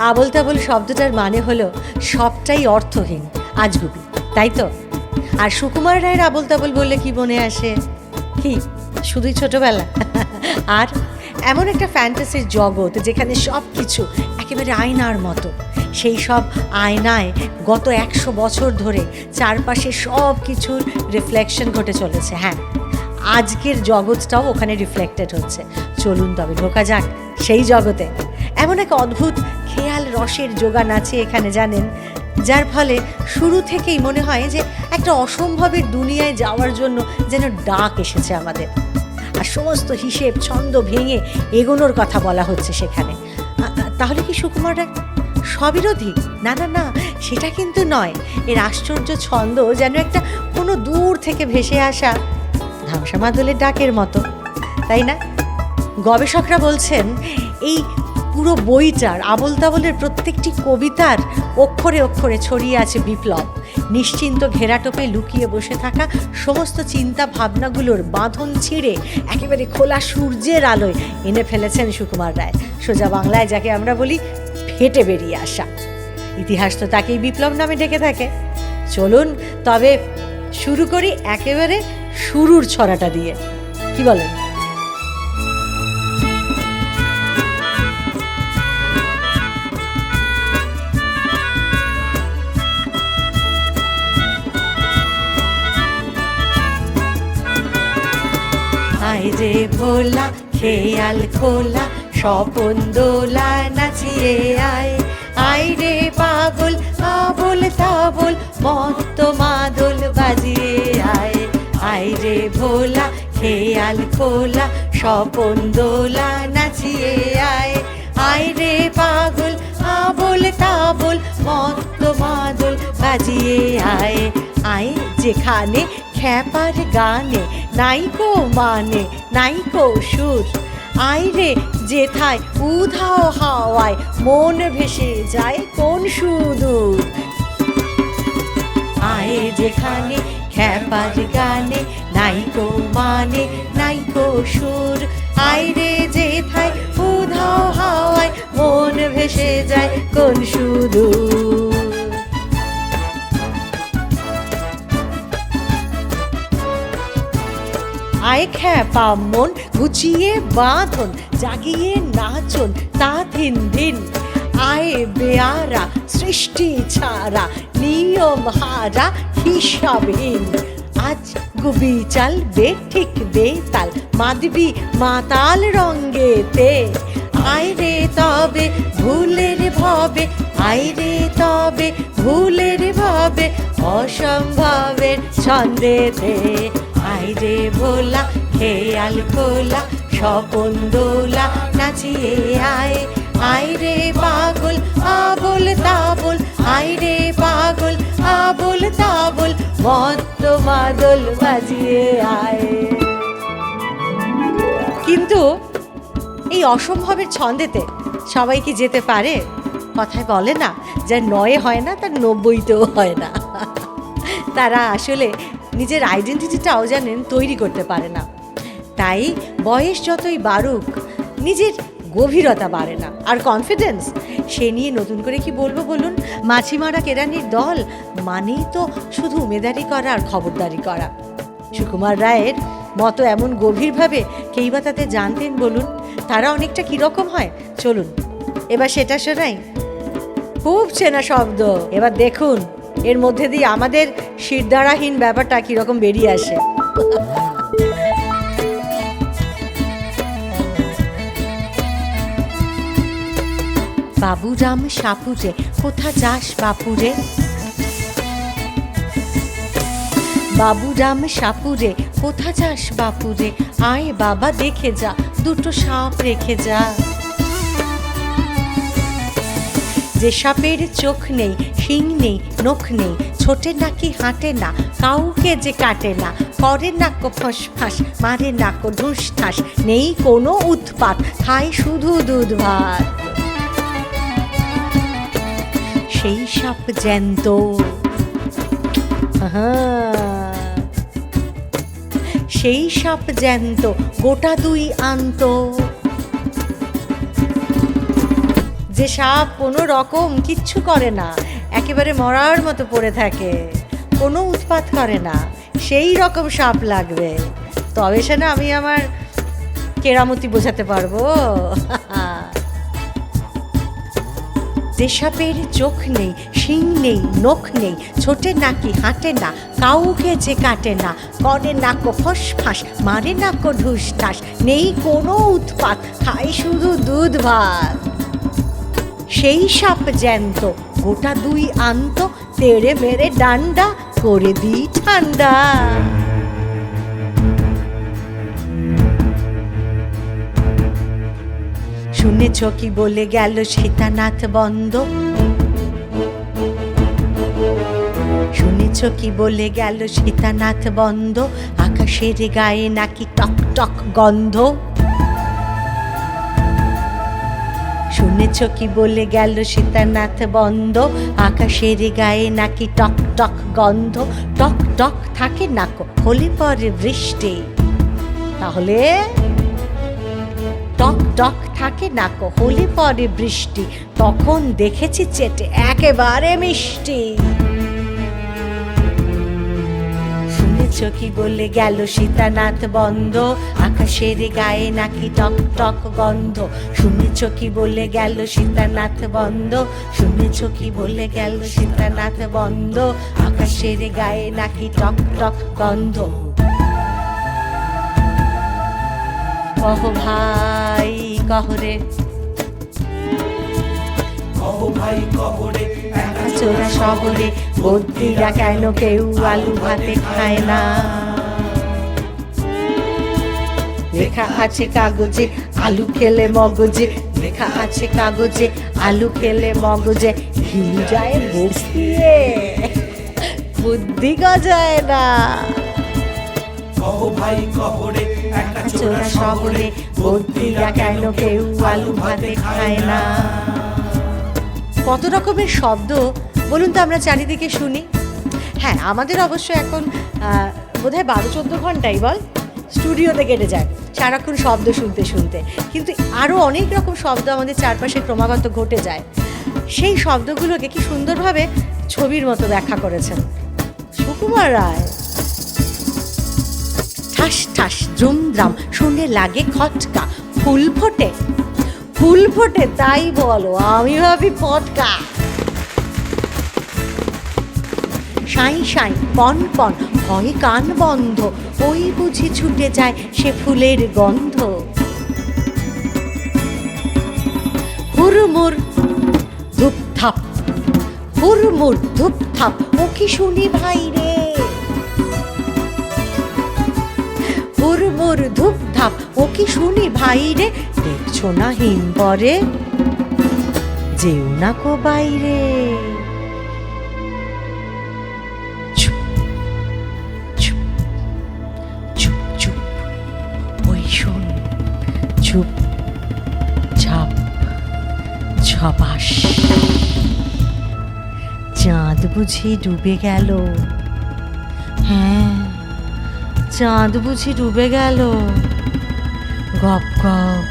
আবল তাবল শব্দটার মানে হলো সবটাই অর্থহীন, আজগুবি, তাই তো? আর সুকুমার রায়ের আবল তাবল বললে কি মনে আসে? কি? শুধুই ছোটবেলা? আর এমন একটা ফ্যান্টাসির জগৎ যেখানে সব কিছু একেবারে আয়নার মতো। সেই সব আয়নায় গত একশো বছর ধরে চারপাশে সব কিছুর রিফ্লেকশন ঘটে চলেছে হ্যাঁ। আজকের জগৎটাও ওখানে রিফ্লেক্টেড হচ্ছে। চলুন তবে ঢোকা যাক সেই জগতে। এমন এক অদ্ভুত খেয়াল রসের যোগান আছে এখানে জানেন। যার ফলে শুরু থেকেই মনে হয় যে একটা অসম্ভবের দুনিয়ায় যাওয়ার জন্য যেন ডাক এসেছে আমাদের। আর সমস্ত হিসেব ছন্দ ভেঙে এগোনোর কথা বলা হচ্ছে সেখানে। তাহলে কি সুকুমার স্ববিরোধী? না না না, সেটা কিন্তু নয়। এর আশ্চর্য ছন্দ যেন একটা কোনো দূর থেকে ভেসে আসা ধামসা মাদলের ডাকের মতো। তাই না? গবেষকরা বলছেন, এই পুরো বইটার আবল তাবলের প্রত্যেকটি কবিতার অক্ষরে অক্ষরে ছড়িয়ে আছে বিপ্লব। নিশ্চিন্ত ঘেরাটোপে লুকিয়ে বসে থাকা সমস্ত চিন্তা ভাবনাগুলোর বাঁধন ছিঁড়ে একেবারে খোলা সূর্যের আলোয় এনে ফেলেছেন সুকুমার রায়। সোজা বাংলায় যাকে আমরা বলি ফেটে বেরিয়ে আসা। ইতিহাস তো তাকেই বিপ্লব নামে ডেকে থাকে। চলুন, তবে শুরু করি একেবারে শুরুর ছড়াটা দিয়ে। কি বলেন? রে ভোলা, খেয়াল খোলা, স্বপন দোলা নাচিয়ে আয়। আয় রে পাগল আবল তাবল মত্ত মাদল বাজিয়ে আয়। আয় রে ভোলা, খেয়াল খোলা, স্বপন দোলা নাচিয়ে আয়। আয় রে পাগল বাজিয়ে আয় আয় যেখানে খ্যাপার গানে নাইকো মানে নাইকো সুর। আইরে যেথায় উধাও হাওয়ায়, মন ভেসে যায় কোন সুদূর। আয়ে যেখানে খ্যাপার গানে নাইকো মানে নাইকো সুর। আইরে যেথায় উধাও হাওয়ায়, মন ভেসে যায় কোন সুদূর। আয় খ্যাপা মন, গুছিয়ে বাঁধন, জাগিয়ে নাচন তা দিন। দিন আয় বেয়ারা, সৃষ্টি ছাড়া, নিয়ম হারা, হিসাবহীন। আজ গুবি চাল বে ঠিক বেতাল মাদবি মাতাল রঙ্গেতে আয় রে তবে, ভুলের ভবে, আয় রে তবে, ভুলের ভবে অসম্ভবের ছন্দেতে আয় রে ভোলা খেয়াল খোলা, স্বপন দোলা, নাচিয়ে আয়। আয় রে পাগল, আবল তাবল আয় রে পাগল, আবল তাবল, মত্ত মাদল বাজিয়ে আয়। কিন্তু এই অসম্ভবের ছন্দেতে সবাই কি যেতে পারে? কথায় বলে না যার নয়ে হয় না, তার নব্বইতেও হয় না। তারা আসলে নিজের আইডেন্টিটিটাও জানেন তৈরি করতে পারে না। তাই বয়স যতই বাড়ুক, নিজের গভীরতা বাড়ে না। আর কনফিডেন্স সে নিয়ে নতুন করে কি বলব বলুন? মাছিমারা কেরানির দল মানেই তো শুধু উমেদারি করা আর খবরদারি করা। সুকুমার রায়ের মতো এমন গভীরভাবে কেই বা তাতে জানতেন বলুন? তারা অনেকটা কীরকম হয়? চলুন। এবার সেটা শোনাই। খুব চেনা শব্দ। এবার দেখুন। এর মধ্যে দিয়ে আমাদের শিরদাঁড়াহীন ব্যাপারটা কীরকম বেরিয়ে আসে। বাবুরাম সাপুরে কোথা যাস বাপুরে? বাবুরাম সাপুরে কোথা যাস বাপুরে? আয় বাবা, দেখে যা, দুটো সাপ রেখে যা। যে সাপের চোখ নেই, শিং নেই, নখ নেই, ছোটে নাকি হাঁটে না, কাউকে যে কাটে না, করে না কো ফস ফাঁস মারে না কো ঢুস ঠাস নেই কোনো উৎপাত, খায় শুধু দুধ ভাত। সেই সাপ জ্যান্ত। সেই সাপ জ্যান্ত, গোটা দুই আন্ত। যে সাপ কোনো রকম কিচ্ছু করে না, একেবারে মরার মতো পড়ে থাকে, কোনো উৎপাত করে না, সেই রকম সাপ লাগবে। তবে সে না আমি আমার কেরামতি বোঝাতে পারব। যে সাপের চোখ নেই, শিং নেই, নখ নেই, ছোটে নাকি হাঁটে না, কাউকে যে কাটে না করে না কো ফস ফাঁস, মারে না কো ঢুস ঠাস নেই কোনো উৎপাত, খায় শুধু দুধ ভাত। সেই সাপ জ্যান্ত, গোটা দুই আন্ত তেড়ে মেরে ডান্ডা করে দিই ঠান্ডা। শুনেছ কি বলে গেল সীতানাথ বন্ধ? শুনেছ কি বলে গেল সীতানাথ বন্ধ? আকাশের গায়ে নাকি টক টক গন্ধ? শুনেছ কি বলে গেল সীতানাথ বন্ধ? আকাশের গায়ে নাকি টক টক গন্ধ? টক টক থাকে নাকো হলে পরে বৃষ্টি। তাহলে? টক টক থাকে নাকো হলে পরে বৃষ্টি। তখন দেখেছি চেটে একেবারে মিষ্টি। কি বলে গেল, সীতানাথ বন্ধ। আকাশের গায়ে নাকি টক টক গন্ধ। শুনেছ কি বলে গেল, সীতানাথ বন্ধ। শুনেছ কি বলে গেল, সীতানাথ বন্ধ। আকাশের গায়ে নাকি টক টক গন্ধ। কহ ভাই, কহ রে। কহ ভাই কহরে চোরা শহরে বদ্যিরা কেন কেউ আলু ভাতে খায় না? লেখা আছে কাগজে আলু খেলে মগজে। লেখা আছে কাগজে আলু খেলে মগজে। হিল যায় বসিয়ে বুদ্ধি গজায় না। চোরা শহরে বদ্যিরা কেন কেউ আলু ভাতে খায় না? কত রকমের শব্দ বলুন তো আমরা চারিদিকে শুনি। হ্যাঁ আমাদের অবশ্য এখন বোধহয় বারো চোদ্দ ঘন্টাই বল স্টুডিওতে কেটে যায়, সারাক্ষণ শব্দ শুনতে শুনতে। কিন্তু আরও অনেক রকম শব্দ আমাদের চারপাশে ক্রমাগত ঘটে যায়। সেই শব্দগুলোকে কি সুন্দরভাবে ছবির মতো ব্যাখ্যা করেছেন? সুকুমার রায়। ঠাস ঠাস দ্রুমদ্রাম শুনে লাগে খটকা। ফুল ফোটে। ফুল ফোটে, তাই বলো, আমি ভাবি পটকা সাই সাই, পন পন, হয় কান বন্ধ, ওই বুঝি ছুটে যায় সে ফুলের গন্ধ। হুরমুর ধূপ থাপ হুরমুর ধূপ থাপ ও কি শুনি ভাই রে? হুরমুর ধূপ ধাপ ও কি শুনি ভাই রে? দেখছ না হিম পরে? যেও না কো বাইরে। ঝপাস। চাঁদ বুঝি ডুবে গেল। হ্যাঁ চাঁদ বুঝি ডুবে গেল। গপ গপ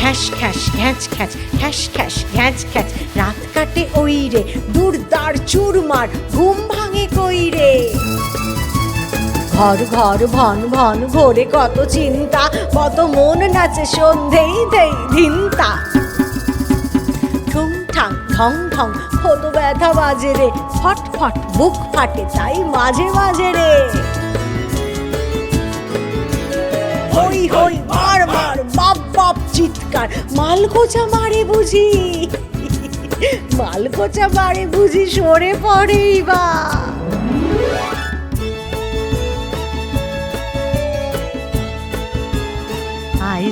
খ্যাস খ্যাস ঘ্যাঁচ খ্যাচ, খ্যাস খ্যাস ঘ্যাঁচ খ্যাচ। রাত কাটে ওই রে, দূর দাঁড় চুরমার, ঘুম ভাঙে কই রে? ঘর ঘর, ভন ভন, ভোরে কত চিন্তা, কত মন নাচে সন্ধেই দেই ধিন্তা। ঠুং, ঠাং, ঠং ঠং, কত ব্যথা বাজে রে, ফট ফট, বুক ফাটে তাই মাঝে মাঝে রে। হই হই মার মার বাপ বাপ, চিৎকার মালকোচা মারে বুঝি। মালকোচা মারে বুঝি, সরে পড়েই বা।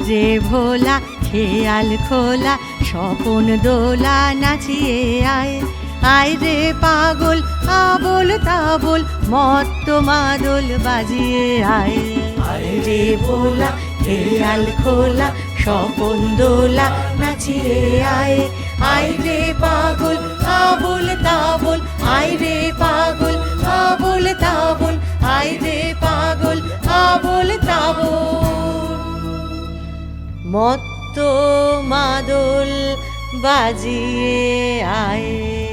রে ভোলা, খেয়াল খোলা, স্বপন দোলা নাচিয়ে আয়। আয় রে পাগল, আবল তাবল, মত্ত মাদল বাজিয়ে আয়। আয় রে ভোলা, খেয়াল খোলা, স্বপন দোলা নাচিয়ে আয়। আয় রে পাগল, আবল তাবল, আয় রে পাগল, আবল তাবল, আয় রে মত্ত মাদল বাজিয়ে আয়।